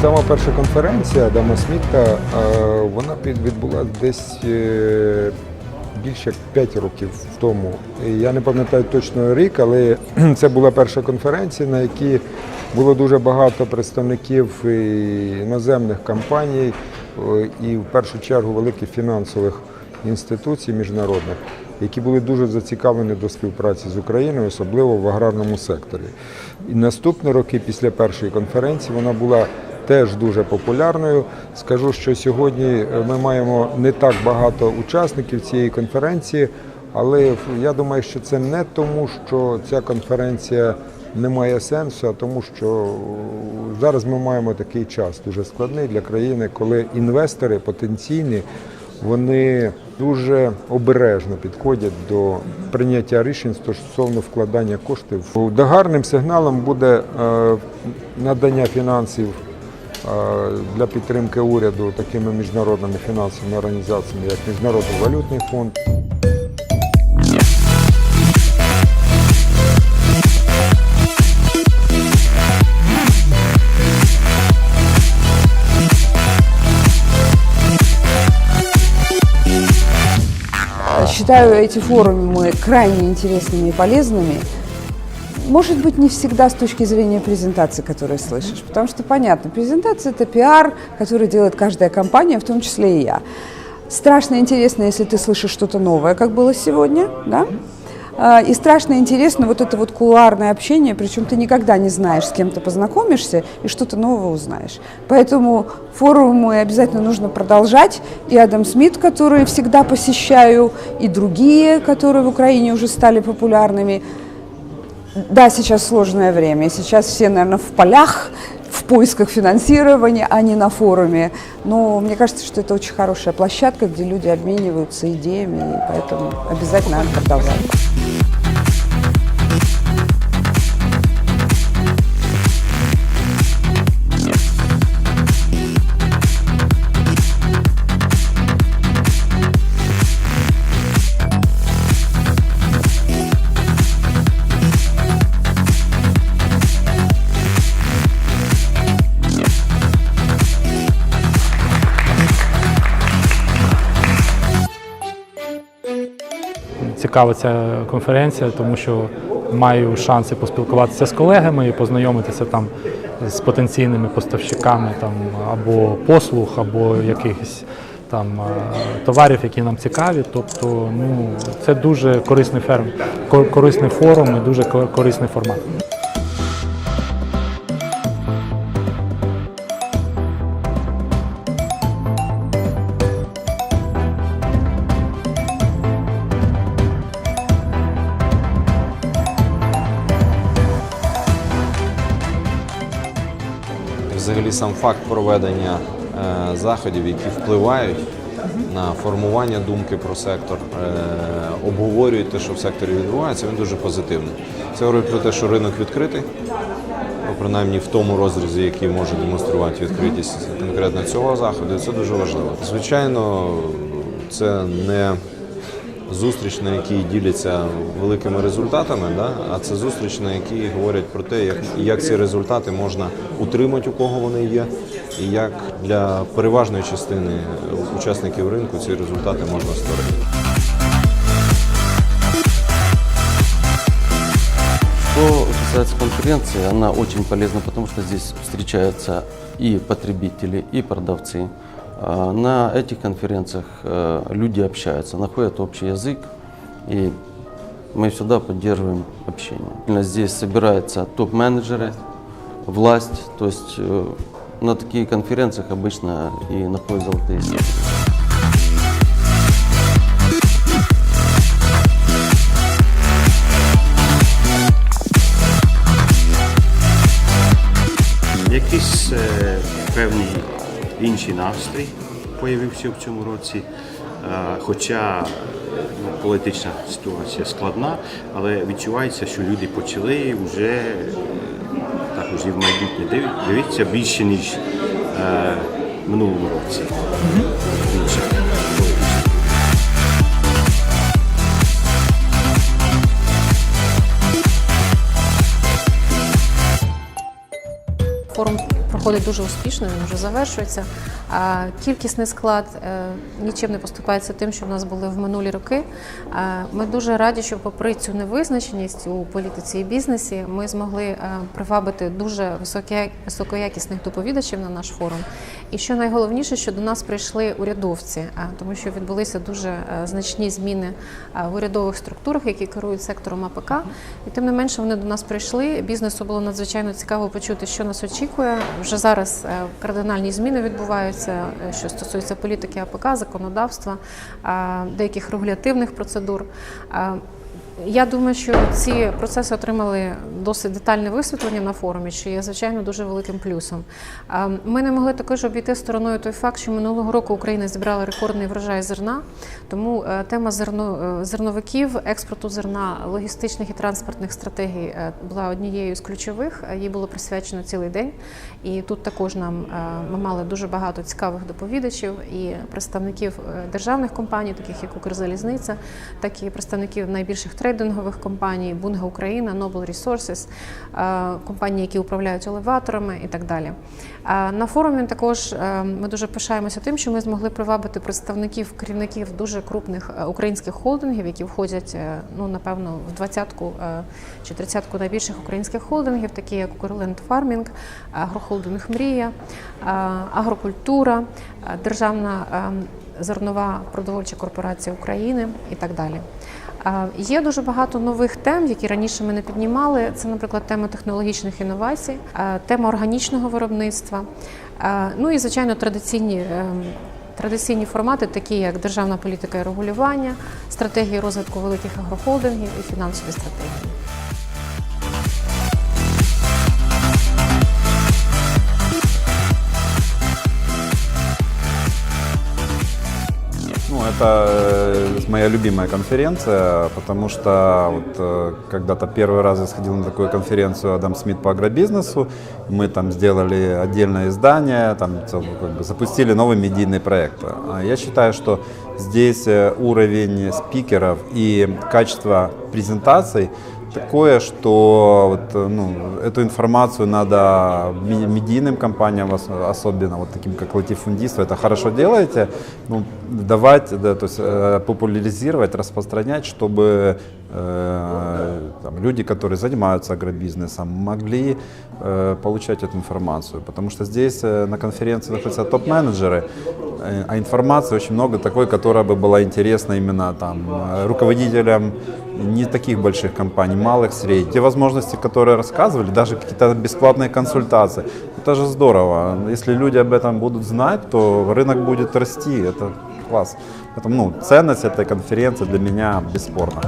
Сама перша конференція Адама Сміта, е, вона відбулася десь е, більше як 5 років тому. Я не пам'ятаю точно рік, але це була перша конференція, на якій було дуже багато представників іноземних компаній е, і в першу чергу великих фінансових інституцій міжнародних, які були дуже зацікавлені до співпраці з Україною, особливо в аграрному секторі. І наступні роки після першої конференції вона була теж дуже популярною. Скажу, що сьогодні е, ми маємо не так багато учасників цієї конференції, але я думаю, що це не тому, що ця конференція не має сенсу, а тому, що е, зараз ми маємо такий час дуже складний для країни, коли інвестори потенційні. Вони дуже обережно підходять до прийняття рішень стосовно вкладання коштів. Догарним сигналом буде е, надання фінансів для підтримки уряду такими міжнародними фінансовими організаціями, як Міжнародний валютний фонд. Считаю эти форумы крайне интересными и полезными. Может быть, не всегда с точки зрения презентации, которую слышишь. Потому что, понятно, презентация – это пиар, который делает каждая компания, в том числе и я. Страшно интересно, если ты слышишь что-то новое, как было сегодня, да? А, И страшно интересно вот это вот кулуарное общение, причем ты никогда не знаешь, с кем ты познакомишься и что-то новое узнаешь. Поэтому форумы обязательно нужно продолжать. И Адам Смит, который всегда посещаю, и другие, которые в Украине уже стали популярными. Да, сейчас сложное время, сейчас все, наверное, в полях, в поисках финансирования, а не на форуме. Но мне кажется, что это очень хорошая площадка, где люди обмениваются идеями, и поэтому обязательно надо продолжать. Цікава ця конференція, тому що маю шанси поспілкуватися з колегами і познайомитися там з потенційними поставщиками там або послуг, або якихось там е, товарів, які нам цікаві. Тобто, ну це дуже корисний ферм, ко- корисний форум і дуже корисний формат. Взагалі сам факт проведення е, заходів, які впливають на формування думки про сектор, е, обговорюють те, що в секторі відбувається, він дуже позитивний. Це говорить про те, що ринок відкритий, ну, принаймні в тому розрізі, який може демонструвати відкритість конкретно цього заходу, це дуже важливо. Звичайно, це не зустріч, на якій діляться великими результатами, да? а це зустріч, на якій говорять про те, як, як ці результати можна утримати, у кого вони є, і як для переважної частини учасників ринку ці результати можна створити. Что касается конференции, она очень полезна, потому что здесь встречаются и потребители, и продавцы. А, На этих конференциях э, люди общаются, находят общий язык, и мы всегда поддерживаем общение. Здесь собираются топ-менеджеры, власть, то есть э, на таких конференциях обычно и находят золотые сердца. Якийсь е, певний інший настрій появився в цьому році. Е, хоча ну, політична ситуація складна, але відчувається, що люди почали вже е, також і в майбутнє дивитися більше, ніж е, минулому році. Форум проходить дуже успішно, він вже завершується. А Кількісний склад е, нічим не поступається тим, що в нас були в минулі роки. Ми дуже раді, що попри цю невизначеність у політиці і бізнесі, ми змогли е, привабити дуже високоякісних доповідачів на наш форум. І що найголовніше, що до нас прийшли урядовці, тому що відбулися дуже е, значні зміни е, в урядових структурах, які керують сектором АПК. І тим не менше вони до нас прийшли. Бізнесу було надзвичайно цікаво почути, що нас очікує. Вже зараз е, кардинальні зміни відбуваються, е, що стосується політики АПК, законодавства, е, деяких регулятивних процедур. Я думаю, що ці процеси отримали досить детальне висвітлення на форумі, що є звичайно дуже великим плюсом. Ми не могли також обійти стороною той факт, що минулого року Україна зібрала рекордний врожай зерна. Тому е, тема зерно, е, зерновиків, експорту зерна, логістичних і транспортних стратегій е, була однією з ключових. Їй було присвячено цілий день. І тут також нам ми мали дуже багато цікавих доповідачів і представників державних компаній, таких як Укрзалізниця, так і представників найбільших трейдингових компаній, Бунга Україна, Noble Resources, е, компанії, які управляють елеваторами і так далі. Е, На форумі також е, ми дуже пишаємося тим, що ми змогли привабити представників керівників дуже крупних українських холдингів, які входять, ну напевно, в двадцятку чи тридцятку найбільших українських холдингів, такі як Укрленд Фармінг, агрохолдинг Мрія, агрокультура, Державна е, зернова продовольча корпорація України і так далі. Є дуже багато нових тем, які раніше ми не піднімали. Це, наприклад, тема технологічних інновацій, тема органічного виробництва. Ну і звичайно традиційні. е, Традиційні формати, такі як державна політика і регулювання, стратегії розвитку великих агрохолдингів і фінансові стратегії. это э, моя любимая конференция, потому что вот, э, когда-то первый раз я сходил на такую конференцию Адам Смит по агробизнесу, мы там сделали отдельное издание, там цел- как бы, запустили новый медийный проект. А Я считаю, что здесь э, уровень спикеров и качество презентаций такое, что вот, э, ну, эту информацию надо медийным компаниям, ос- особенно вот таким как латифундист, это хорошо делаете, ну, давать, да, то есть э, популяризировать, распространять, чтобы э, там, люди, которые занимаются агробизнесом, могли э, получать эту информацию. Потому что здесь э, на конференции находятся топ-менеджеры, э, а информации очень много такой, которая бы была интересна именно там, э, руководителям не таких больших компаний, малых, средних. Те возможности, которые рассказывали, даже какие-то бесплатные консультации, это же здорово. Если люди об этом будут знать, то рынок будет расти, это класс. Поэтому ну, ценность этой конференции для меня бесспорна.